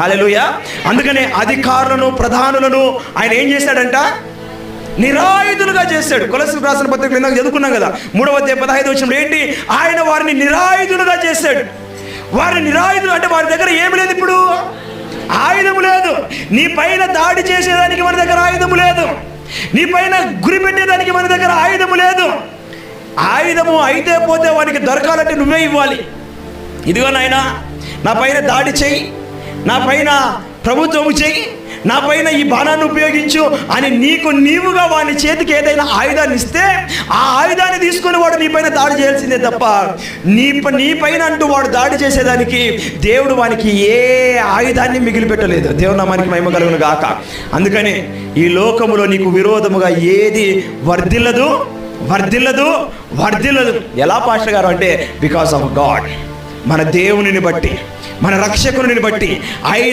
Hallelujah అందుకనే అధికారులను ప్రధానులను ఆయన ఏం చేశాడంట? నిరాయుధులుగా చేశాడు. కొలసి రాసిన పత్రిక ఇందాక చదువుకున్నాం కదా. మూడవ పదహైదు వచ్చిన ఏంటి? ఆయన వారిని నిరాయుధులుగా చేశాడు. వారిని నిరాయుధులు అంటే వారి దగ్గర ఏమి లేదు ఇప్పుడు? ఆయుధం లేదు. నీ పైన దాడి చేసేదానికి మన దగ్గర ఆయుధం లేదు. నీ పైన గురి పెట్టేదానికి మన దగ్గర ఆయుధము లేదు. ఆయుధము అయితే పోతే వానికి దొరకాలంటే నువ్వే ఇవ్వాలి. ఇదిగో నాయన నా పైన దాడి చేయి. నా పైన ప్రభుత్వం చేయి నా పైన ఈ బాణాన్ని ఉపయోగించు అని నీకు నీవుగా వాని చేతికి ఏదైనా ఆయుధాన్ని ఇస్తే ఆ ఆయుధాన్ని తీసుకొని వాడు నీ పైన దాడి చేయాల్సిందే తప్ప. నీ నీ పైన అంటూ వాడు దాడి చేసేదానికి దేవుడు వానికి ఏ ఆయుధాన్ని మిగిలిపెట్టలేదు. దేవుడు నామానికి మహిమ కలుగును గాక. అందుకని ఈ లోకములో నీకు విరోధముగా ఏది వర్ధిల్లదు వర్ధిల్లదు వర్ధిల్లదు. ఎలా పాస్టర్ గారు అంటే బికాస్ ఆఫ్ గాడ్ మన దేవునిని బట్టి. మన రక్షకుని బట్టి ఐ